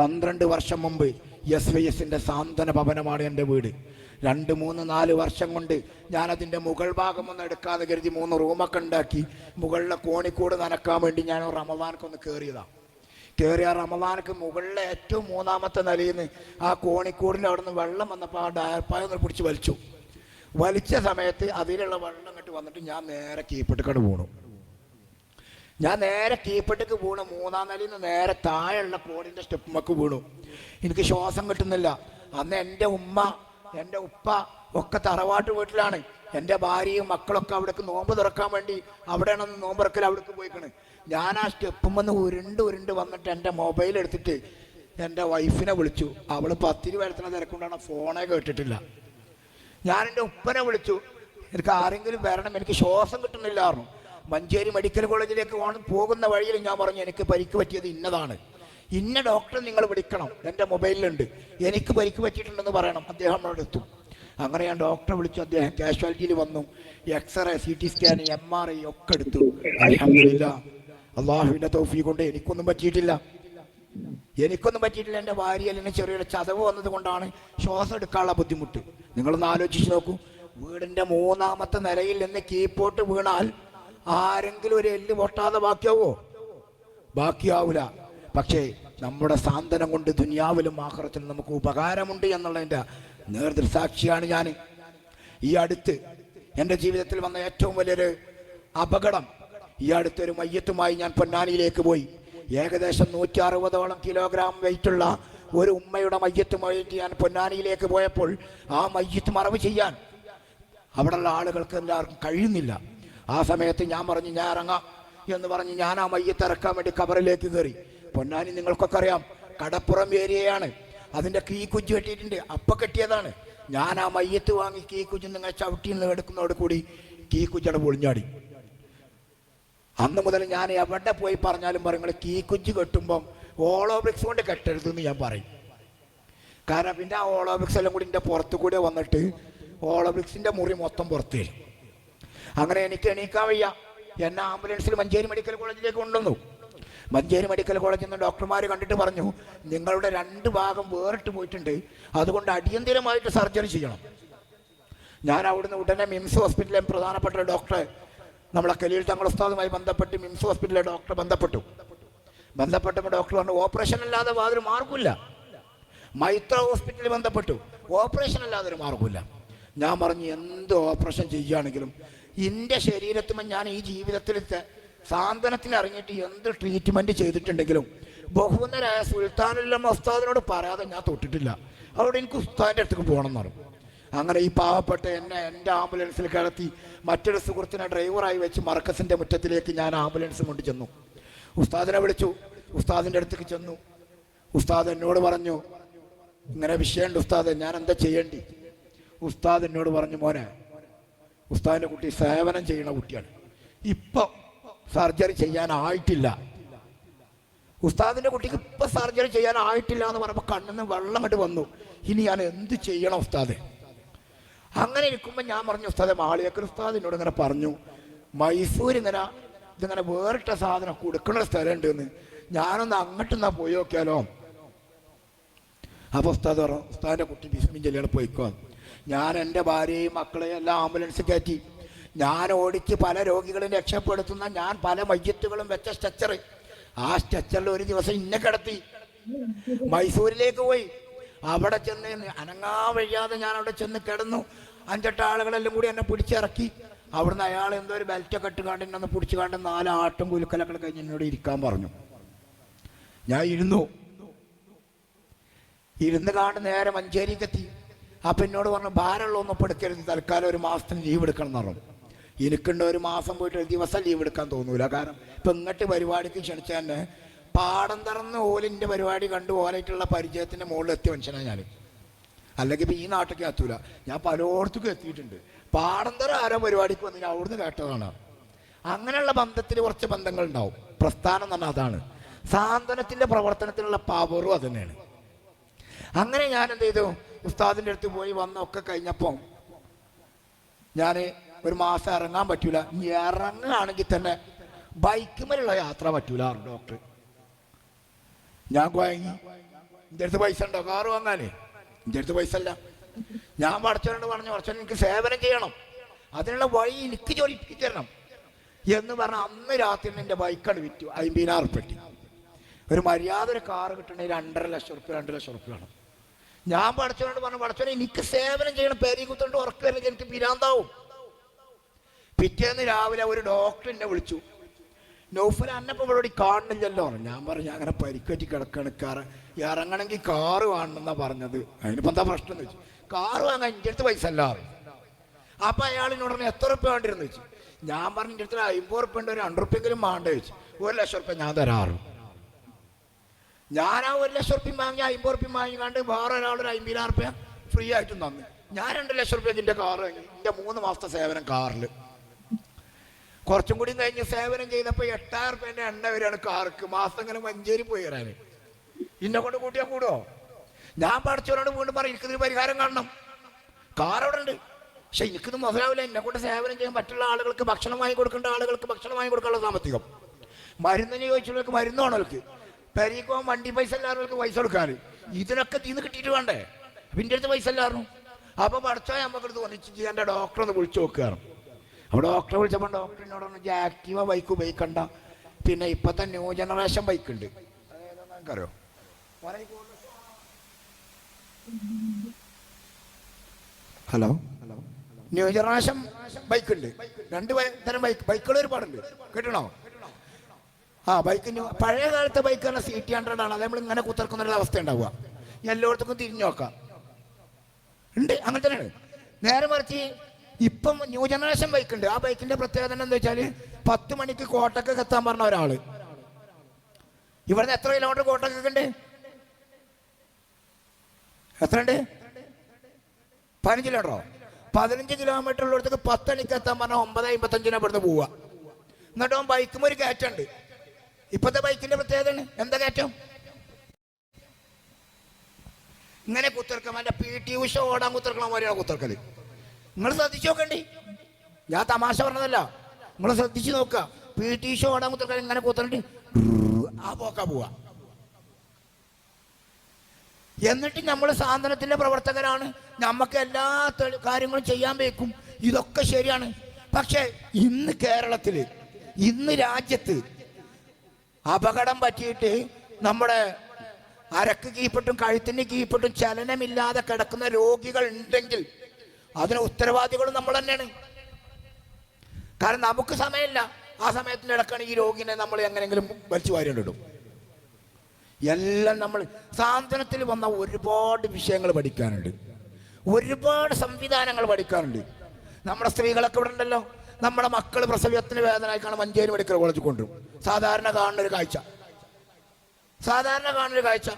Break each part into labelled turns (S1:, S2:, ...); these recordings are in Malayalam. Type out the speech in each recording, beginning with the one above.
S1: പന്ത്രണ്ട് വർഷം മുമ്പ് എസ് വൈ എസിന്റെ സാന്ത്വന ഭവനമാണ് എന്റെ വീട്. രണ്ട് മൂന്ന് നാല് വർഷം കൊണ്ട് ഞാൻ അതിന്റെ മുകൾ ഭാഗമൊന്നും എടുക്കാതെ കരുതി മൂന്ന് റൂമൊക്കെ ഉണ്ടാക്കി മുകളിലെ കോണിക്കൂട് നനക്കാൻ വേണ്ടി ഞാൻ റമദാനക്കൊന്ന് കയറിയതാണ് കയറിയ റമദാനക്ക് മുകളിലെ ഏറ്റവും മൂന്നാമത്തെ നിലയിൽ നിന്ന് ആ കോണിക്കൂടിന്റെ അവിടെ നിന്ന് വെള്ളം വന്നപ്പോൾ ആ ഡയർപ്പായ ഒന്ന് പിടിച്ച് വലിച്ചു. വലിച്ച സമയത്ത് അതിലുള്ള വെള്ളം ഇങ്ങോട്ട് വന്നിട്ട് ഞാൻ നേരെ കീപ്പിട്ടിക്കട് വീണു. ഞാൻ നേരെ കീപ്പട്ടേക്ക് വീണു. മൂന്നാം നിലയിൽ നിന്ന് നേരെ താഴെയുള്ള കോടിന്റെ സ്റ്റെപ്പുമൊക്കെ വീണു. എനിക്ക് ശ്വാസം കിട്ടുന്നില്ല. അന്ന് എന്റെ ഉമ്മ എന്റെ ഉപ്പ ഒക്കെ തറവാട്ട് വീട്ടിലാണ്. എന്റെ ഭാര്യയും മക്കളൊക്കെ അവിടേക്ക് നോമ്പ് തുറക്കാൻ വേണ്ടി അവിടെയാണ് നോമ്പ് തുറക്കൽ അവിടേക്ക് പോയിക്കണ്. ഞാൻ ആ സ്റ്റെപ്പും വന്ന് ഉരുണ്ട് ഉരുണ്ട് വന്നിട്ട് എന്റെ മൊബൈൽ എടുത്തിട്ട് എന്റെ വൈഫിനെ വിളിച്ചു. അവൾ പത്തിരി വരത്തിനെ തിരക്കൊണ്ടാണ് ഫോണേ കേട്ടിട്ടില്ല. ഞാൻ എന്റെ ഉപ്പനെ വിളിച്ചു. എനിക്ക് ആരെങ്കിലും വരണം എനിക്ക് ശ്വാസം കിട്ടുന്നില്ലായിരുന്നു മഞ്ചേരി മെഡിക്കൽ കോളേജിലേക്ക് പോകുന്ന വഴിയിൽ ഞാൻ പറഞ്ഞു എനിക്ക് പരിക്ക് പറ്റിയത് ഇന്നതാണ്. ഇന്ന ഡോക്ടറെ നിങ്ങൾ വിളിക്കണം. എന്റെ മൊബൈലിലുണ്ട്. എനിക്ക് പരിക്ക് പറ്റിയിട്ടുണ്ടെന്ന് പറയണം. അദ്ദേഹം അവിടെ എത്തും. അങ്ങനെ ഞാൻ ഡോക്ടറെ വിളിച്ചു. അദ്ദേഹം കാഷ്വാലിറ്റിയിൽ വന്നു. X ray C T scan M R I ഒക്കെ എടുത്തു. അലഹമില്ല അള്ളാഹുവിന്റെ തോഫി കൊണ്ട് എനിക്കൊന്നും പറ്റിയിട്ടില്ല. എനിക്കൊന്നും പറ്റിയിട്ടില്ല. എന്റെ അല്ലെങ്കിൽ ചെറിയൊരു ചതവ് വന്നത് കൊണ്ടാണ് ശ്വാസം എടുക്കാനുള്ള ബുദ്ധിമുട്ട്. നിങ്ങളൊന്ന് ആലോചിച്ച് നോക്കൂ. വീടിന്റെ മൂന്നാമത്തെ നിലയിൽ നിന്ന് കീപ്പോട്ട് വീണാൽ ആരെങ്കിലും ഒരു എല്ല് പൊട്ടാതെ ബാക്കിയാവോ? ബാക്കിയാവൂല. പക്ഷേ നമ്മുടെ സാന്ത്വനം കൊണ്ട് ദുനിയാവിലും ആഹ്റത്തിലും നമുക്ക് ഉപകാരമുണ്ട് എന്നുള്ളതിന്റെ നേർദൃസാക്ഷിയാണ് ഞാൻ. ഈ അടുത്ത് എന്റെ ജീവിതത്തിൽ വന്ന ഏറ്റവും വലിയൊരു അപകടം ഈ അടുത്തൊരു മയ്യത്തുമായി ഞാൻ പൊന്നാനിയിലേക്ക് പോയി. ഏകദേശം നൂറ്റി അറുപതോളം കിലോഗ്രാം വെയിറ്റുള്ള ഒരു ഉമ്മയുടെ മയ്യത്തുമായിട്ട് ഞാൻ പൊന്നാനിയിലേക്ക് പോയപ്പോൾ ആ മയ്യത്ത് മറവ് ചെയ്യാൻ അവിടെയുള്ള ആളുകൾക്ക് എല്ലാവർക്കും കഴിയുന്നില്ല. ആ സമയത്ത് ഞാൻ പറഞ്ഞു ഞാൻ ഇറങ്ങാം എന്ന് പറഞ്ഞ് ഞാൻ ആ മയ്യത്ത് ഇറക്കാൻ വേണ്ടി കബറിലേക്ക് കയറി. പൊന്നാനി നിങ്ങൾക്കൊക്കെ അറിയാം കടപ്പുറം ഏരിയയാണ്. അതിന്റെ കീ കുഞ്ച് കെട്ടിയിട്ടുണ്ട്. അപ്പം കെട്ടിയതാണ്. ഞാൻ ആ മയ്യത്ത് വാങ്ങി കീ കുഞ്ചു നിങ്ങൾ ചവിട്ടിയിൽ നിന്ന് എടുക്കുന്നതോട് കൂടി കീ കുഞ്ചടെ പൊളിഞ്ഞാടി. അന്ന് മുതൽ ഞാൻ എവിടെ പോയി പറഞ്ഞാലും പറയും കീ കുഞ്ച് കെട്ടുമ്പം ഓളോബ്രിക്സ് കൊണ്ട് കെട്ടരുതെന്ന് ഞാൻ പറയും. കാരണം പിന്നെ ആ ഓളോബ്രിക്സ് എല്ലാം കൂടി എന്റെ പുറത്തു കൂടെ വന്നിട്ട് ഓളോബ്രിക്സിന്റെ മുറി മൊത്തം പുറത്ത് വരും. അങ്ങനെ എനിക്ക് എണീക്കാൻ വയ്യ. എന്നെ ആംബുലൻസിൽ മഞ്ചേരി മെഡിക്കൽ കോളേജിലേക്ക് കൊണ്ടുവന്നു. മഞ്ചേരി മെഡിക്കൽ കോളേജിൽ നിന്ന് ഡോക്ടർമാർ കണ്ടിട്ട് പറഞ്ഞു നിങ്ങളുടെ രണ്ട് ഭാഗം വേറിട്ട് പോയിട്ടുണ്ട്. അതുകൊണ്ട് അടിയന്തിരമായിട്ട് സർജറി ചെയ്യണം. ഞാൻ അവിടുന്ന് ഉടനെ മിംസ് ഹോസ്പിറ്റലിലെ പ്രധാനപ്പെട്ട ഡോക്ടർ നമ്മളെ കലീൽ തങ്ങൾ ഉസ്താദുമായി ബന്ധപ്പെട്ട് മിംസ് ഹോസ്പിറ്റലിലെ ഡോക്ടർ ബന്ധപ്പെട്ടു. ബന്ധപ്പെട്ടപ്പോൾ ഡോക്ടർ പറഞ്ഞു ഓപ്പറേഷൻ അല്ലാതെ വാതിൽ മാർഗമില്ല മൈത്ര ഹോസ്പിറ്റലിൽ ബന്ധപ്പെട്ടു. ഓപ്പറേഷൻ അല്ലാതെ ഒരു മാർഗമില്ല ഞാൻ പറഞ്ഞു എന്ത് ഓപ്പറേഷൻ ചെയ്യുകയാണെങ്കിലും എന്റെ ശരീരത്തുമ്പോൾ ഞാൻ ഈ ജീവിതത്തിൽ സാന്ത്വനത്തിന് ഇറങ്ങിയിട്ട് എന്ത് ട്രീറ്റ്മെന്റ് ചെയ്തിട്ടുണ്ടെങ്കിലും ബഹുന്നരായ സുൽത്താനുള്ള ഉസ്താദിനോട് പറയാതെ ഞാൻ തൊട്ടിട്ടില്ല. അവിടെ എനിക്ക് ഉസ്താദിന്റെ അടുത്തേക്ക് പോകണം എന്ന് പറഞ്ഞു. അങ്ങനെ ഈ പാവപ്പെട്ട എന്നെ എന്റെ ആംബുലൻസിൽ കിടത്തി മറ്റൊരു സുഹൃത്തിനെ ഡ്രൈവറായി വെച്ച് മർക്കസിന്റെ മുറ്റത്തിലേക്ക് ഞാൻ ആംബുലൻസ് കൊണ്ട് ചെന്നു. ഉസ്താദിനെ വിളിച്ചു. ഉസ്താദിന്റെ അടുത്തേക്ക് ചെന്നു. ഉസ്താദ് എന്നോട് പറഞ്ഞു ഇങ്ങനെ വിഷയമുണ്ട് ഉസ്താദ് ഞാൻ എന്താ ചെയ്യേണ്ടി? ഉസ്താദ് എന്നോട് പറഞ്ഞു മോനെ ഉസ്താദിന്റെ കുട്ടി സേവനം ചെയ്യുന്ന കുട്ടിയാണ്. ഇപ്പൊ സർജറി ചെയ്യാനായിട്ടില്ല. ഉസ്താദിന്റെ കുട്ടിക്ക് ഇപ്പൊ സർജറി ചെയ്യാനായിട്ടില്ല എന്ന് പറയുമ്പോൾ കണ്ണിന്ന് വെള്ളം വന്നു. ഇനി ഞാൻ എന്ത് ചെയ്യണം ഉസ്താദ്? അങ്ങനെ ഇരിക്കുമ്പോൾ ഞാൻ പറഞ്ഞു ഉസ്താദെ മാളിയക്കൽ ഉസ്താദ് എന്നോട് ഇങ്ങനെ പറഞ്ഞു മൈസൂർ ഇങ്ങനെ ഇതിങ്ങനെ വേറിട്ട സാധനം കൊടുക്കുന്ന സ്ഥലമുണ്ട് എന്ന് ഞാനൊന്ന് അങ്ങോട്ട് നിന്നാ പോയി നോക്കിയാലോ? അപ്പോൾ ഉസ്താദ് പറഞ്ഞു ഉസ്താദിന്റെ കുട്ടി ബിസ്മിൻ ചെല്ലിയാണ് പോയിക്കോ. ഞാൻ എന്റെ ഭാര്യയും മക്കളെയും എല്ലാം ആംബുലൻസ് കയറ്റി. ഞാൻ ഓടിച്ച് പല രോഗികളും രക്ഷപ്പെടുത്തുന്ന ഞാൻ പല മയ്യത്തുകളും വെച്ച സ്ട്രെച്ചർ ആ സ്ട്രെച്ചറിൽ ഒരു ദിവസം ഇന്നെ കിടത്തി. മൈസൂരിലേക്ക് പോയി. അവിടെ ചെന്ന് അനങ്ങാ വയ്യാതെ ഞാൻ അവിടെ ചെന്ന് കിടന്നു. അഞ്ചെട്ട് ആളുകളെല്ലാം കൂടി എന്നെ പിടിച്ചിറക്കി അവിടുന്ന് അയാൾ എന്തോ ഒരു ബെൽറ്റൊക്കെ ഇട്ട് കണ്ട് എന്നെ പിടിച്ച് കണ്ട് നാല് ആട്ടും കുലുക്കലൊക്കെ കഴിഞ്ഞ് എന്നോട് ഇരിക്കാൻ പറഞ്ഞു. ഞാൻ ഇരുന്നു. ഇരുന്ന് കാണ്ട് നേരെ മഞ്ചേരിക്ക് എത്തി. അപ്പം എന്നോട് പറഞ്ഞു ഭാരമുള്ളൊന്നും ഒന്നും എടുക്കരുത് തൽക്കാലം ഒരു മാസത്തിന് ലീവ് എടുക്കണം എന്ന് പറഞ്ഞു. എനിക്കുണ്ട് ഒരു മാസം പോയിട്ട് ഒരു ദിവസം ലീവ് എടുക്കാൻ തോന്നൂല. കാരണം ഇപ്പം ഇങ്ങോട്ട് പരിപാടിക്ക് ക്ഷണിച്ച തന്നെ പാടം തറന്ന് ഓലിന്റെ പരിപാടി കണ്ടു ഓലായിട്ടുള്ള പരിചയത്തിന്റെ മുകളിൽ എത്തിയ മനുഷ്യനാണ് ഞാൻ അല്ലെങ്കിൽ ഇപ്പം ഈ നാട്ടിലേക്ക് എത്തൂല. ഞാൻ പലയിടത്തേക്കും എത്തിയിട്ടുണ്ട്. പാടം തറ ആരോ പരിപാടിക്ക് വന്നു ഞാൻ അവിടുന്ന് കേട്ടതാണ്. അങ്ങനെയുള്ള ബന്ധത്തിൽ കുറച്ച് ബന്ധങ്ങൾ ഉണ്ടാവും പ്രസ്ഥാനം എന്ന് പറഞ്ഞാൽ അതാണ്. സാന്ത്വനത്തിന്റെ പ്രവർത്തനത്തിലുള്ള പവറും അത് തന്നെയാണ്. അങ്ങനെ ഞാൻ എന്ത് ചെയ്തു? ഉസ്താദിന്റെ അടുത്ത് പോയി വന്നൊക്കെ കഴിഞ്ഞപ്പോൾ ഞാൻ ഒരു മാസം ഇറങ്ങാൻ പറ്റൂല. ഇനി ഇറങ്ങുകയാണെങ്കിൽ തന്നെ ബൈക്കുമേലുള്ള യാത്ര പറ്റൂല ഡോക്ടർ ഞാൻ കുഴങ്ങി എന്റെ അടുത്ത് പൈസ ഉണ്ടോ? കാറ് വാങ്ങാനേ? എന്റെ അടുത്ത് പൈസ അല്ല ഞാൻ പഠിച്ചവരോട് പറഞ്ഞു പഠിച്ചവൻ എനിക്ക് സേവനം ചെയ്യണം. അതിനുള്ള വഴി എനിക്ക് ജോലിപ്പിച്ച് തരണം. എന്ന് പറഞ്ഞ അന്ന് രാത്രി എന്റെ ബൈക്കാണ് വിറ്റു. അമ്പതിനായിരം ഒരു മര്യാദ ഒരു കാറ് കിട്ടണമെങ്കിൽ രണ്ടര ലക്ഷം റുപ്യ രണ്ട് ലക്ഷം റുപ്യ വേണം. ഞാൻ പഠിച്ചവനോട് പറഞ്ഞു പഠിച്ചവനെ എനിക്ക് സേവനം ചെയ്യണം പേരി കുത്തോണ്ട് ഉറക്കം വരില്ല എനിക്ക് പിരാന്താവും. പിറ്റേന്ന് രാവിലെ ഒരു ഡോക്ടർ എന്നെ വിളിച്ചു. നൗഫൽ അന്നപ്പം ഇവിടെ കാണുന്നില്ലല്ലോ ഞാൻ പറഞ്ഞു അങ്ങനെ പരിക്കറ്റി കിടക്കാണ് കാറ് ഇറങ്ങണമെങ്കിൽ കാറ് വേണമെന്നാ പറഞ്ഞത്. അതിനിപ്പോ എന്താ പ്രശ്നം എന്ന് വെച്ചു കാറ് വാങ്ങാൻ എന്റെ അടുത്ത് പൈസ അല്ല അപ്പൊ എന്നോട് പറഞ്ഞു എത്ര റുപ്യ വേണ്ടിരുന്നു വെച്ചു ഞാൻ പറഞ്ഞു എന്റെ അടുത്ത് അമ്പത് റുപ്യ ഉണ്ട് ഒരു രണ്ട് റുപ്യെങ്കിലും വേണ്ട വെച്ചു ഒരു ലക്ഷം റുപ്യ ഞാൻ തരാറ് ഞാൻ ആ ഒരു ലക്ഷം റുപ്യ വാങ്ങി അമ്പത് റുപ്യ വാങ്ങിക്കാണ്ട് വേറെ ഒരാളൊരു അമ്പതിനായിരം റുപ്യ ഫ്രീ ആയിട്ടും തന്നു. ഞാൻ രണ്ട് ലക്ഷം റുപ്യ ഇതിന്റെ കാറ് വാങ്ങി. എന്റെ മൂന്ന് മാസത്തെ സേവനം കാറിൽ കുറച്ചും കൂടി കഴിഞ്ഞ് സേവനം ചെയ്തപ്പോൾ എട്ടായിരം റുപ്യന്റെ എണ്ണ വരികയാണ് കാർക്ക് മാസം ഇങ്ങനെ മഞ്ചേരി പോയി വരാൻ ഇന്നെ കൊണ്ട് കൂട്ടിയാൽ കൂടുമോ ഞാൻ പഠിച്ചവരോട് വീണ്ടും പറയും എനിക്കിതിന് പരിഹാരം കാണണം. കാർ അവിടെ ഉണ്ട്. പക്ഷെ എനിക്കിത് മുതലാവില്ല എന്നെ കൊണ്ട് സേവനം ചെയ്യാൻ പറ്റുള്ള ആളുകൾക്ക് ഭക്ഷണം വാങ്ങി കൊടുക്കേണ്ട ആളുകൾക്ക് ഭക്ഷണം വാങ്ങി കൊടുക്കാനുള്ള സാമ്പത്തികം. മരുന്നിന് ചോദിച്ചുള്ളവർക്ക് മരുന്നാണോ വേണവർക്ക് പെരീക്കോ വണ്ടി പൈസ എല്ലാവർക്ക് പൈസ കൊടുക്കാറ്. ഇതിനൊക്കെ തീന്ന് കിട്ടിയിട്ട് വേണ്ടേ? അപ്പൊ എന്റെ അടുത്ത് പൈസ എല്ലാവരും അപ്പൊ പഠിച്ചോ നമുക്കടുത്ത് തോന്നിച്ച് എന്റെ ഡോക്ടറെ ഒന്ന് വിളിച്ചു നോക്കുകയാണ് അപ്പോൾ ഡോക്ടറെ വിളിച്ചപ്പോൾ ഡോക്ടറിനോട് പറഞ്ഞു ആക്റ്റീവ ബൈക്ക് ഉപയോഗിക്കണ്ട. പിന്നെ ഇപ്പോഴത്തെ ന്യൂ ജനറേഷൻ ബൈക്ക് ഉണ്ട് അറിയോ ഹലോ? ന്യൂ ജനറേഷൻ ബൈക്ക് ഉണ്ട് രണ്ട് തരം ബൈക്ക് ബൈക്കുകൾ ഒരുപാടുണ്ട്. കേട്ടണോ ആ ബൈക്കിന് പഴയ കാലത്തെ ബൈക്കാണ് പറഞ്ഞാൽ സി ടി ഹൺഡ്രഡ് ആണ്. അത് നമ്മൾ ഇങ്ങനെ കുത്തിറക്കുന്ന ഒരു അവസ്ഥ ഉണ്ടാവുക. എല്ലായിടത്തും തിരിഞ്ഞു നോക്കാം. ഉണ്ട് അങ്ങനെ തന്നെയാണ്. നേരെ മറിച്ച് ഇപ്പം ന്യൂ ജനറേഷൻ ബൈക്ക് ഉണ്ട്. ആ ബൈക്കിന്റെ പ്രത്യേകത എന്താ വെച്ചാൽ പത്ത് മണിക്ക് കോട്ടക്കൊക്കെ എത്താൻ പറഞ്ഞ ഒരാൾ. ഇവിടുന്ന് എത്ര കിലോമീറ്റർ കോട്ടക്കൊക്കെ ഉണ്ട്? എത്ര ഉണ്ട്? പതിനഞ്ച് കിലോമീറ്ററോ പതിനഞ്ച് കിലോമീറ്റർ ഉള്ളിടത്തേക്ക് പത്ത് മണിക്ക് എത്താൻ പറഞ്ഞ ഒമ്പത് അമ്പത്തഞ്ചിനാ ഇവിടുന്ന് പോവുക. എന്നിട്ട് ബൈക്കും ഒരു കയറ്റുണ്ട് ഇപ്പത്തെ ബൈക്കിന്റെ പ്രത്യേകത എന്താ കയറ്റം? ഇങ്ങനെ കുത്തിർക്കാൻ എന്റെ പി ടി ഉഷ ഓടാൻ കുത്തിറക്കണ പോലെയാണ് കുത്തിറക്കൽ നിങ്ങൾ ശ്രദ്ധിച്ചു നോക്കണ്ടേ. ഞാൻ തമാശ പറഞ്ഞതല്ല. നിങ്ങൾ ശ്രദ്ധിച്ചു നോക്കുക. പി ടി ഉഷ ഓടാൻ കുത്തിർക്കാൻ ഇങ്ങനെ കുത്തിറണ്ട് ആ പോക്കാ പോവാ എന്നിട്ട് നമ്മൾ സാന്ത്വനത്തിന്റെ പ്രവർത്തകരാണ് നമുക്ക് എല്ലാ കാര്യങ്ങളും ചെയ്യാൻ വെക്കും ഇതൊക്കെ ശരിയാണ് പക്ഷെ ഇന്ന് കേരളത്തിൽ ഇന്ന് രാജ്യത്ത് അപകടം പറ്റിയിട്ട് നമ്മുടെ അരക്ക് കീപ്പെട്ടും കഴുത്തിന് കീപ്പെട്ടും ചലനമില്ലാതെ കിടക്കുന്ന രോഗികൾ ഉണ്ടെങ്കിൽ അതിന് ഉത്തരവാദികൾ നമ്മൾ തന്നെയാണ്. കാരണം നമുക്ക് സമയമില്ല. ആ സമയത്തിന് ഇടക്കാണ് ഈ രോഗിനെ നമ്മൾ എങ്ങനെയെങ്കിലും വലിച്ചു വാരിയിടും എല്ലാം നമ്മൾ സാന്ത്വനത്തിൽ വന്ന ഒരുപാട് വിഷയങ്ങൾ പഠിക്കാനുണ്ട്. ഒരുപാട് സംവിധാനങ്ങൾ പഠിക്കാനുണ്ട്. നമ്മുടെ സ്ത്രീകളൊക്കെ ഇവിടെ ഉണ്ടല്ലോ. നമ്മുടെ മക്കൾ പ്രസവത്തിന് വേദനയായിക്കാണ് മഞ്ചേരി മെഡിക്കൽ കോളേജിൽ കൊണ്ടുവരും. സാധാരണ കാണുന്ന ഒരു കാഴ്ച. സാധാരണ കാണുന്ന ഒരു കാഴ്ച.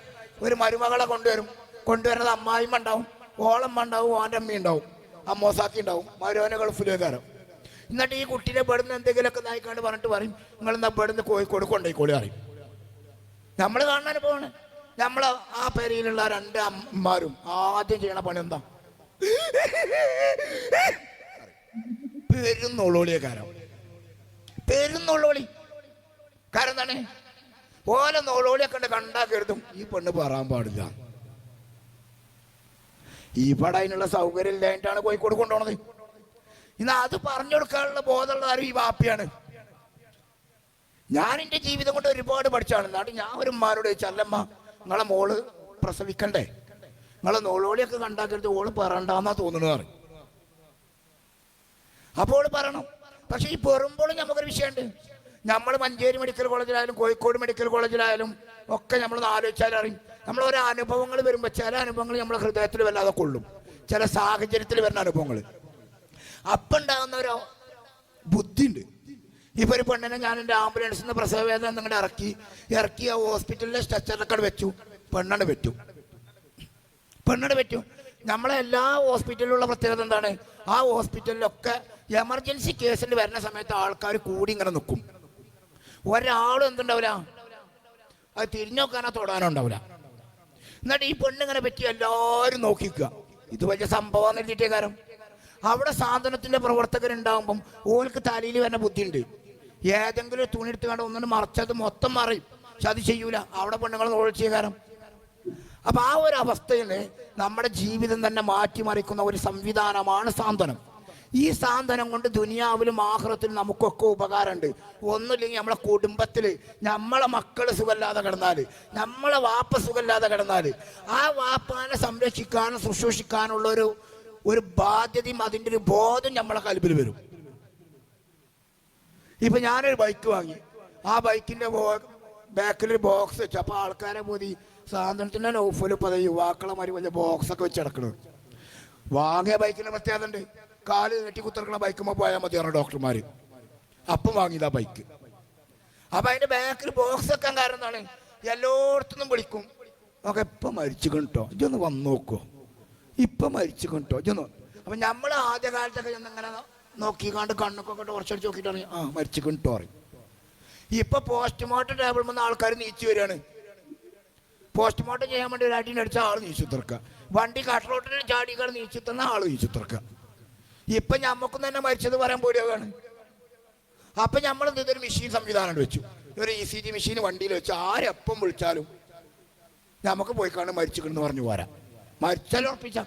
S1: ഒരു മരുമകളെ കൊണ്ടുവരും. കൊണ്ടുവരുന്നത് അമ്മായിമ്മ ഉണ്ടാവും ഓളമ്മ ഉണ്ടാവും ഓന്റെ അമ്മ ഉണ്ടാവും അമ്മോസാക്കി ഉണ്ടാവും മരുവനെ ഗൾഫിലേക്കാരം എന്നിട്ട് ഈ കുട്ടീനെ പെടുന്ന എന്തെങ്കിലുമൊക്കെ നായിക്കാണ്ട് പറഞ്ഞിട്ട് പറയും നിങ്ങൾ എന്നാ പെടുന്ന കോഴിക്കോട് കൊണ്ടുപോയിക്കോളി അറിയും നമ്മൾ കാണാൻ അനുഭവമാണ്. നമ്മൾ ആ പെരയിലുള്ള രണ്ട് അമ്മമാരും ആദ്യം ചെയ്യണ പണി എന്താ? പെരുന്നുള്ളോളിയെ കാരം പെരുന്നുള്ളോളി കാരണം എന്താണ്? ഓല ഉണ്ട് കണ്ടാ കരുതും. ഈ പെണ്ണ് പറയാൻ പാടില്ല. ഇവിടെ അതിനുള്ള സൗകര്യം ഇല്ലായിട്ടാണ് കോഴിക്കോട് കൊണ്ടുപോണത്. ഇന്ന് അത് പറഞ്ഞു കൊടുക്കാനുള്ള ബോധമുള്ള ആരും ഈ വാപ്പിയാണ്. ഞാൻ എന്റെ ജീവിതം കൊണ്ട് ഒരുപാട് പഠിച്ചാണ് എന്നാട്ട് ഞാൻ ഒരു ഉമ്മാരോട് ചല്ലമ്മ നിങ്ങളെ മോൾ പ്രസവിക്കണ്ടേ? നിങ്ങളെ നോളോളിയൊക്കെ കണ്ടാക്കരുത് ഓൾ പറയണ്ടെന്നാ തോന്നുന്നു പറയും അപ്പോൾ പറയണം. പക്ഷെ ഈ പെറുമ്പോഴും നമുക്കൊരു വിഷയമുണ്ട്. നമ്മൾ മഞ്ചേരി മെഡിക്കൽ കോളേജിലായാലും കോഴിക്കോട് മെഡിക്കൽ കോളേജിലായാലും ഒക്കെ നമ്മൾ ആലോചിച്ചാൽ അറിയും. നമ്മൾ ഓരോ അനുഭവങ്ങൾ വരുമ്പോൾ ചില അനുഭവങ്ങൾ നമ്മളെ ഹൃദയത്തിൽ വല്ലാതെ കൊള്ളും. ചില സാഹചര്യത്തിൽ വരുന്ന അനുഭവങ്ങൾ. അപ്പം ഉണ്ടാകുന്ന ഒരു ബുദ്ധിയുണ്ട്. ഇപ്പൊ ഒരു പെണ്ണിനെ ഞാൻ എന്റെ ആംബുലൻസിൽ നിന്ന് പ്രസവ വേദന നിങ്ങളുടെ ഇറക്കി ഇറക്കി ആ ഹോസ്പിറ്റലിലെ സ്ട്രെച്ചറിലൊക്കെ വെച്ചു. പെണ്ണാണ് പറ്റും പെണ്ണാണ് പറ്റും നമ്മളെ എല്ലാ ഹോസ്പിറ്റലിലുള്ള പ്രത്യേകത എന്താണ്? ആ ഹോസ്പിറ്റലിലൊക്കെ എമർജൻസി കേസിൽ വരുന്ന സമയത്ത് ആൾക്കാർ കൂടി ഇങ്ങനെ നിൽക്കും ഒരാളും എന്തുണ്ടാവില്ല അത് തിരിഞ്ഞു തൊടാനുണ്ടാവില്ല എന്നിട്ട് ഈ പെണ്ണിങ്ങനെ പറ്റി എല്ലാവരും നോക്കിക്കുക. ഇത് വലിയ സംഭവം എഴുതിയിട്ടേ കാരണം അവിടെ സാധനത്തിന്റെ പ്രവർത്തകരുണ്ടാകുമ്പം ഓൾക്ക് തലയിൽ വരുന്ന ബുദ്ധിയുണ്ട്. ഏതെങ്കിലും തുണി എടുത്ത് കണ്ട ഒന്നിനും മറച്ചത് മൊത്തം മറയും പക്ഷെ അത് ചെയ്യൂല. അവിടെ പെണ്ണുങ്ങൾ നോളിച്ച കാരം അപ്പൊ ആ ഒരു അവസ്ഥയിൽ നമ്മുടെ ജീവിതം തന്നെ മാറ്റിമറിക്കുന്ന ഒരു സംവിധാനമാണ് സാന്ത്വനം. ഈ സാന്ത്വനം കൊണ്ട് ദുനിയാവിലും ആഹ്റത്തിലും നമുക്കൊക്കെ ഉപകാരമുണ്ട്. ഒന്നുമില്ലെങ്കിൽ നമ്മളെ കുടുംബത്തിൽ നമ്മളെ മക്കൾ സുഖമില്ലാതെ കിടന്നാൽ നമ്മളെ വാപ്പ സുഖമില്ലാതെ കിടന്നാൽ ആ വാപ്പാനെ സംരക്ഷിക്കാനും ശുശ്രൂഷിക്കാനുള്ള ഒരു ഒരു ബാധ്യതയും അതിന്റെ ഒരു ബോധം നമ്മളെ കൽപ്പിൽ വരും. ഇപ്പൊ ഞാനൊരു ബൈക്ക് വാങ്ങി. ആ ബൈക്കിന്റെ ബാക്കിൽ ഒരു ബോക്സ് വെച്ചു. അപ്പൊ ആൾക്കാരെ പോയി സാധനത്തിന്റെ നൗഫൽ പല യുവാക്കളെ മാതിരി വലിയ ബോക്സ് ഒക്കെ വെച്ച് കിടക്കണത് വാങ്ങിയ ബൈക്കിന്റെ പ്രത്യേകത ഉണ്ട്. കാൽ നെട്ടി കുത്തിറക്കണ ബൈക്കുമ്പോൾ പോയാൽ മതി പറഞ്ഞ ഡോക്ടർമാര് അപ്പം വാങ്ങിയതാ ബൈക്ക് അപ്പൊ അതിന്റെ ബാക്കിൽ ബോക്സ് വെക്കാൻ കാരണം എന്താണ് എല്ലായിടത്തുനിന്നും വിളിക്കും. ഒക്കെ ഇപ്പൊ മരിച്ചു കണ്ടോ ഇതൊന്ന് വന്നു നോക്കോ. ഇപ്പൊ മരിച്ചു കണ്ടോ ഇതൊന്ന് അപ്പൊ നമ്മൾ ആദ്യ കാലത്തൊക്കെ ഇങ്ങനെ നോക്കിക്കാണ്ട് കണ്ണൊക്കെ ടോർച്ചടിച്ച് നോക്കിയിട്ട് നോക്കിയിട്ടാണ് ആ മരിച്ചു കണ്ടോ പറയും. ഇപ്പൊ പോസ്റ്റ്മോർട്ടം ടേബിൾ വന്ന ആൾക്കാർ നീച്ചു വരികയാണ്. പോസ്റ്റ്മോർട്ടം ചെയ്യാൻ വേണ്ടി ഒരു അടിയിൽ അടിച്ച ആൾ നീച്ചു തീർക്കുക വണ്ടി കട്ടറോട്ടിന് ചാടിക്കാൾ നീച്ചു തന്ന ആൾ നീച്ചു തീർക്കുക ഇപ്പൊ ഞമ്മക്കും തന്നെ മരിച്ചത് പറയാൻ പോരുകയാണ്. അപ്പൊ നമ്മൾ ഇതൊരു മെഷീൻ സംവിധാനം വെച്ചു. ഒരു ഇ സി ജി മെഷീൻ വണ്ടിയിൽ വെച്ച് ആരെപ്പം വിളിച്ചാലും നമുക്ക് പോയി കാണും മരിച്ചിട്ടെന്ന് പറഞ്ഞു പോരാ. മരിച്ചാലും ഉറപ്പിച്ച.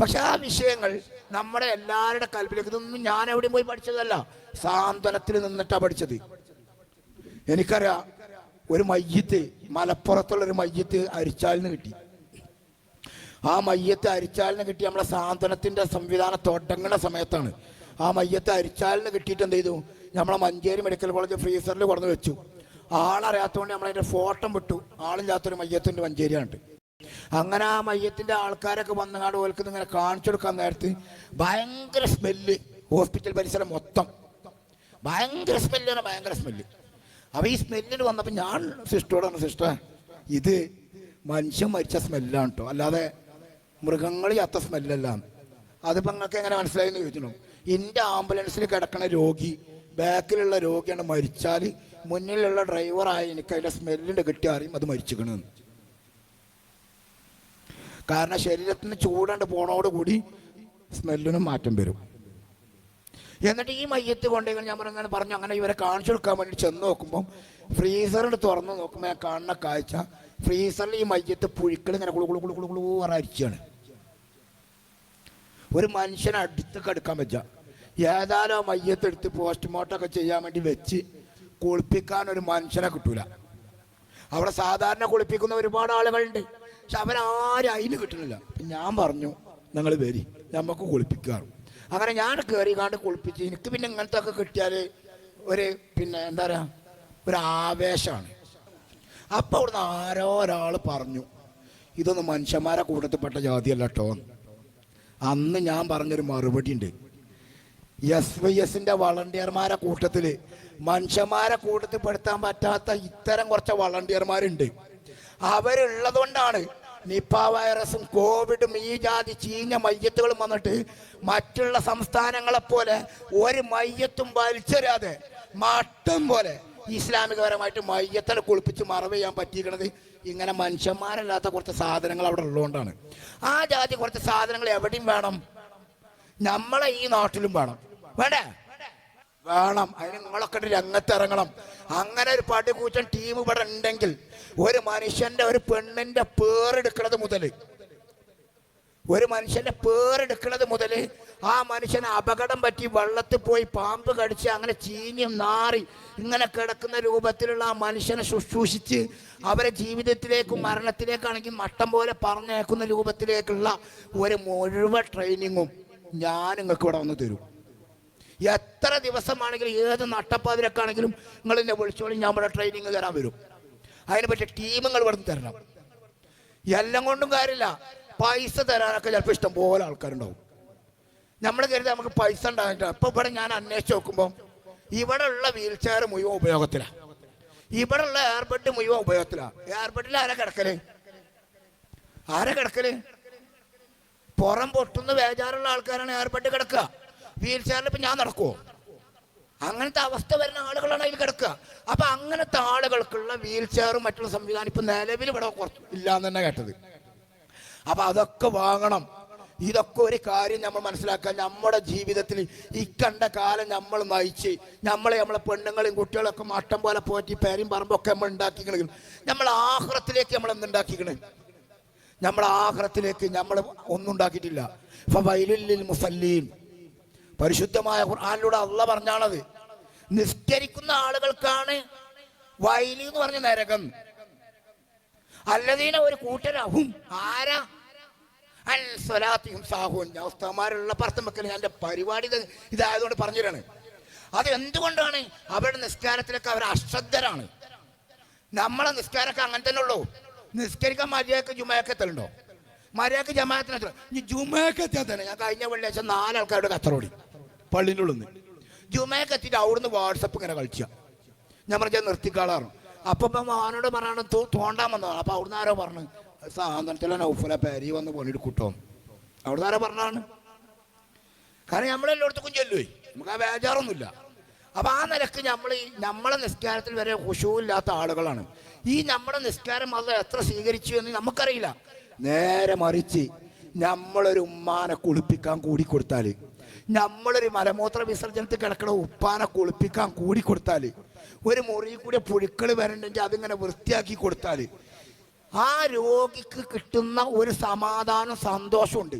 S1: പക്ഷെ ആ വിഷയങ്ങൾ നമ്മുടെ എല്ലാവരുടെ കൽപ്പിലേക്ക് ഇതൊന്നും ഞാൻ എവിടെയും പോയി പഠിച്ചതല്ല. സാന്ത്വനത്തിൽ നിന്നിട്ടാ പഠിച്ചത്. എനിക്കറിയാം ഒരു മയ്യത്ത് മലപ്പുറത്തുള്ള ഒരു മയ്യത്ത് അരിച്ചാലിന് കിട്ടി. ആ മയ്യത്ത് അരിച്ചാലിന് കിട്ടി നമ്മളെ സാന്ത്വനത്തിന്റെ സംവിധാനം തുടങ്ങുന്ന സമയത്താണ്. ആ മയ്യത്ത് അരിച്ചാലിന് കിട്ടിയിട്ട് എന്ത് ചെയ്തു? നമ്മളെ മഞ്ചേരി മെഡിക്കൽ കോളേജ് ഫ്രീസറിൽ കൊണ്ടു വെച്ചു. ആളറിയാത്തതുകൊണ്ട് നമ്മളതിന്റെ ഫോട്ടോ വിട്ടു. ആളില്ലാത്തൊരു മയ്യത്തിന്റെ മഞ്ചേരിയാണ് അങ്ങനെ ആ മയ്യത്തിന്റെ ആൾക്കാരൊക്കെ വന്നങ്ങാട് ഓൽക്ക് ഇങ്ങനെ കാണിച്ചു കൊടുക്കാൻ നേരത്ത് ഭയങ്കര സ്മെല്ല്. ഹോസ്പിറ്റൽ പരിസരം മൊത്തം. ഭയങ്കര സ്മെല്ലാണ് ഭയങ്കര സ്മെല്ല്. അപ്പൊ ഈ സ്മെല്ലിന് വന്നപ്പോൾ ഞാൻ സിസ്റ്ററോടാണ് സിസ്റ്റർ ഇത് മനുഷ്യൻ മരിച്ച സ്മെല്ലാണ് കേട്ടോ അല്ലാതെ മൃഗങ്ങൾ ചത്ത സ്മെല്ലല്ല അതിപ്പോ നിങ്ങൾക്ക് എങ്ങനെ മനസ്സിലായി എന്ന് ചോദിച്ചു എന്റെ ആംബുലൻസിൽ കിടക്കുന്ന രോഗി ബാക്കിലുള്ള രോഗിയാണ് മരിച്ചാൽ മുന്നിലുള്ള ഡ്രൈവറായി എനിക്ക് അതിന്റെ സ്മെല്ലിന്റെ കിട്ടി അറിയും അത് മരിച്ചിക്കണെന്ന് കാരണം ശരീരത്തിന് ചൂടണ്ട് പോണോടുകൂടി സ്മെല്ലിനും മാറ്റം വരും. എന്നിട്ട് ഈ മയ്യത്ത് കൊണ്ടുപോയി ഞാൻ പറഞ്ഞു പറഞ്ഞു അങ്ങനെ ഇവരെ കാണിച്ചു കൊടുക്കാൻ വേണ്ടി ചെന്ന് നോക്കുമ്പോൾ ഫ്രീസറിൽ തുറന്ന് നോക്കുമ്പോൾ ഞാൻ കാണുന്ന കാഴ്ച ഫ്രീസറിൽ ഈ മയ്യത്ത് പുഴുക്കൾ ഇങ്ങനെ കുളു കുളു കുളു കുളു കുളു പറഞ്ഞിരിക്കുകയാണ് ഒരു മനുഷ്യനെ അടുത്തൊക്കെ എടുക്കാൻ പറ്റുക ഏതായാലും മയ്യത്ത് എടുത്ത് പോസ്റ്റ്മോർട്ടം ഒക്കെ ചെയ്യാൻ വേണ്ടി വെച്ച് കുളിപ്പിക്കാൻ ഒരു മനുഷ്യനെ കിട്ടൂല. അവിടെ സാധാരണ കുളിപ്പിക്കുന്ന ഒരുപാട് ആളുകളുണ്ട്. പക്ഷെ അവരാരും അതിന് കിട്ടണില്ല ഞാൻ പറഞ്ഞു നിങ്ങൾ വരി. നമുക്ക് കുളിപ്പിക്കാറു. അങ്ങനെ ഞാൻ കയറി കാണ്ട് കുളിപ്പിച്ച് എനിക്ക് പിന്നെ ഇങ്ങനത്തെ ഒക്കെ കിട്ടിയാൽ ഒരു പിന്നെ എന്താ പറയുക ഒരു ആവേശമാണ്. അപ്പൊ അവിടുന്ന് ആരോ ഒരാൾ പറഞ്ഞു ഇതൊന്നും മനുഷ്യന്മാരെ കൂട്ടത്തിൽപ്പെട്ട ജാതിയല്ല കേട്ടോ അന്ന് ഞാൻ പറഞ്ഞൊരു മറുപടി ഉണ്ട്. എസ് വൈ എസിന്റെ വളണ്ടിയർമാരെ കൂട്ടത്തിൽ മനുഷ്യന്മാരെ കൂട്ടത്തിൽപ്പെടുത്താൻ പറ്റാത്ത ഇത്തരം കുറച്ച് വളണ്ടിയർമാരുണ്ട്. അവരുള്ളത് കൊണ്ടാണ് നിപ്പ വൈറസും കോവിഡും ഈ ജാതി ചീഞ്ഞ മയ്യത്തുകളും വന്നിട്ട് മറ്റുള്ള സംസ്ഥാനങ്ങളെ പോലെ ഒരു മയ്യത്തും വലിച്ചെറിയാതെ മട്ടും പോലെ ഇസ്ലാമികപരമായിട്ട് മയ്യത്തല കുളിപ്പിച്ച് മറവ് ചെയ്യാൻ പറ്റിയിരിക്കുന്നത് ഇങ്ങനെ മനുഷ്യന്മാരല്ലാത്ത കുറച്ച് സാധനങ്ങൾ അവിടെ ഉള്ളതുകൊണ്ടാണ്. ആ ജാതി കുറച്ച് സാധനങ്ങൾ എവിടെയും വേണം. നമ്മളെ ഈ നാട്ടിലും വേണം. വേണ്ടേ? വേണം. അതിന് നിങ്ങളൊക്കെ രംഗത്തിറങ്ങണം അങ്ങനെ ഒരു പടി കൂച്ചൻ ടീം ഇവിടെ ഉണ്ടെങ്കിൽ ഒരു മനുഷ്യന്റെ ഒരു പെണ്ണിന്റെ പേരെടുക്കുന്നത് മുതൽ ഒരു മനുഷ്യന്റെ പേരെടുക്കുന്നത് മുതൽ ആ മനുഷ്യന് അപകടം പറ്റി വെള്ളത്തിൽ പോയി പാമ്പ് കടിച്ച് അങ്ങനെ ചീഞ്ഞും നാറി ഇങ്ങനെ കിടക്കുന്ന രൂപത്തിലുള്ള ആ മനുഷ്യനെ ശുശ്രൂഷിച്ച് അവരെ ജീവിതത്തിലേക്കും മരണത്തിലേക്കാണെങ്കിൽ മട്ടം പോലെ പറഞ്ഞേക്കുന്ന രൂപത്തിലേക്കുള്ള ഒരു മുഴുവൻ ട്രെയിനിങ്ങും ഞാൻ നിങ്ങൾക്ക് ഇവിടെ വന്ന് തരും. എത്ര ദിവസമാണെങ്കിലും ഏത് നട്ടപ്പാതിരക്കാണെങ്കിലും നിങ്ങൾ എന്നെ വിളിച്ചോളി ഞാൻ ഇവിടെ ട്രെയിനിങ് തരാൻ വരും. അതിനെ പറ്റിയ ടീമുകൾ ഇവിടെ തരണം. എല്ലാം കൊണ്ടും കാര്യമില്ല. പൈസ തരാനൊക്കെ ചിലപ്പോൾ ഇഷ്ടം പോലെ ആൾക്കാരുണ്ടാവും. നമ്മൾ കരുതി നമുക്ക് പൈസ ഉണ്ടാകില്ല അപ്പൊ ഇവിടെ ഞാൻ അന്വേഷിച്ച് നോക്കുമ്പോൾ ഇവിടെ ഉള്ള വീൽ ചെയർ മുഴുവൻ ഉപയോഗത്തിലാണ് ഇവിടെ ഉള്ള എയർബഡ് മുഴുവൻ ഉപയോഗത്തിലാണ് എയർബഡിൽ ആരാ കിടക്കൽ? ആരാ കിടക്കൽ? പുറം പൊട്ടുന്ന വേജാറുള്ള ആൾക്കാരാണ് എയർബഡ് കിടക്കുക. വീൽ ചെയറിൽ ഇപ്പൊ ഞാൻ നടക്കുവോ? അങ്ങനത്തെ അവസ്ഥ വരുന്ന ആളുകളാണ് അതിൽ കിടക്കുക. അപ്പൊ അങ്ങനത്തെ ആളുകൾക്കുള്ള വീൽ ചെയറും മറ്റുള്ള സംവിധാനം ഇപ്പൊ നിലവിൽ ഇവിടെ കുറച്ച് ഇല്ലാന്ന് തന്നെ കേട്ടത്. അപ്പൊ അതൊക്കെ വാങ്ങണം. ഇതൊക്കെ ഒരു കാര്യം നമ്മൾ മനസ്സിലാക്കാൻ നമ്മുടെ ജീവിതത്തിൽ ഈ കണ്ട കാലം നമ്മൾ നയിച്ച് നമ്മളെ നമ്മളെ പെണ്ണുങ്ങളെയും കുട്ടികളൊക്കെ മട്ടം പോലെ പോറ്റി പേരും പറമ്പൊക്കെ നമ്മൾ ഉണ്ടാക്കിക്കണെങ്കിൽ നമ്മൾ ആഹ്റത്തിലേക്ക് നമ്മൾ എന്തുണ്ടാക്കിക്കണേ നമ്മൾ ആഹ്റത്തിലേക്ക് നമ്മൾ ഒന്നും ഉണ്ടാക്കിയിട്ടില്ല. മുസല്ലീൻ. പരിശുദ്ധമായ ഖുർആനിലൂടെ അള്ള പറഞ്ഞാണത്. നിസ്കരിക്കുന്ന ആളുകൾക്കാണ് വൈലി എന്ന് പറഞ്ഞ നരകം. അല്ലതീന ഒരു കൂട്ടരാഹും ആരാ? സ്വലാത്തിയും സാഹുവും ഞാൻ ഉസ്താമാരുള്ള പറത്തം വെക്കൽ എന്റെ പരിപാടി ഇത് ഇതായതുകൊണ്ട് പറഞ്ഞുതരാണ്. അത് എന്തുകൊണ്ടാണ് അവരുടെ നിസ്കാരത്തിലൊക്കെ അവർ അശ്രദ്ധരാണ്? നമ്മളെ നിസ്കാരമൊക്കെ അങ്ങനെ തന്നെ ഉള്ളൂ. നിസ്കരിക്കാൻ മര്യാദയ്ക്ക് ജുമയൊക്കെ എത്തലുണ്ടോ? മര്യാദയ്ക്ക് ജമാഅത്തിന് എത്തണം ഇനി ജുമയൊക്കെ എത്തിയാൽ തന്നെ ഞാൻ കഴിഞ്ഞ വെള്ളിയാഴ്ച നാലാൾക്കാരുടെ കത്തറോടി പള്ളിന്റെ ഉള്ളിൽ നിന്ന്. ജുമയൊക്കെ എത്തിയിട്ട് അവിടുന്ന് വാട്സപ്പ് ഇങ്ങനെ കളിച്ച. ഞാൻ പറഞ്ഞാൽ നിർത്തിക്കാളാറും അപ്പം ഇപ്പം അവനോട് പറയാണ് തോണ്ടാൻ വന്നതാണ്. അപ്പം അവിടുന്ന് ആരോ പറഞ്ഞു സാധനത്തിലെ നൗഫല പേരി വന്ന് പണിയിട്ട് കൂട്ടോ. അവിടുന്ന് ആരാ പറഞ്ഞാണ് കാരണം നമ്മളെല്ലായിടത്തും ചെല്ലുവേ. നമുക്ക് ആ ബേജാറൊന്നുമില്ല. അപ്പൊ ആ നിലയ്ക്ക് നമ്മൾ നമ്മളെ നിസ്കാരത്തിൽ വരെ ഹുഷൂല്ലാത്ത ആളുകളാണ്. ഈ നമ്മുടെ നിസ്കാരം അത് എത്ര സ്വീകരിച്ചു എന്ന് നമുക്കറിയില്ല. നേരെ മറിച്ച് നമ്മളൊരു ഉമ്മാനെ കുളിപ്പിക്കാൻ കൂടി കൊടുത്താൽ നമ്മളൊരു മലമൂത്ര വിസർജനത്തിൽ കിടക്കണ ഉപ്പാനെ കുളിപ്പിക്കാൻ കൂടി കൊടുത്താൽ ഒരു മുറി കൂടി പുഴുക്കൾ വരണ്ടെങ്കിൽ അതിങ്ങനെ വൃത്തിയാക്കി കൊടുത്താൽ ആ രോഗിക്ക് കിട്ടുന്ന ഒരു സമാധാനം സന്തോഷമുണ്ട്.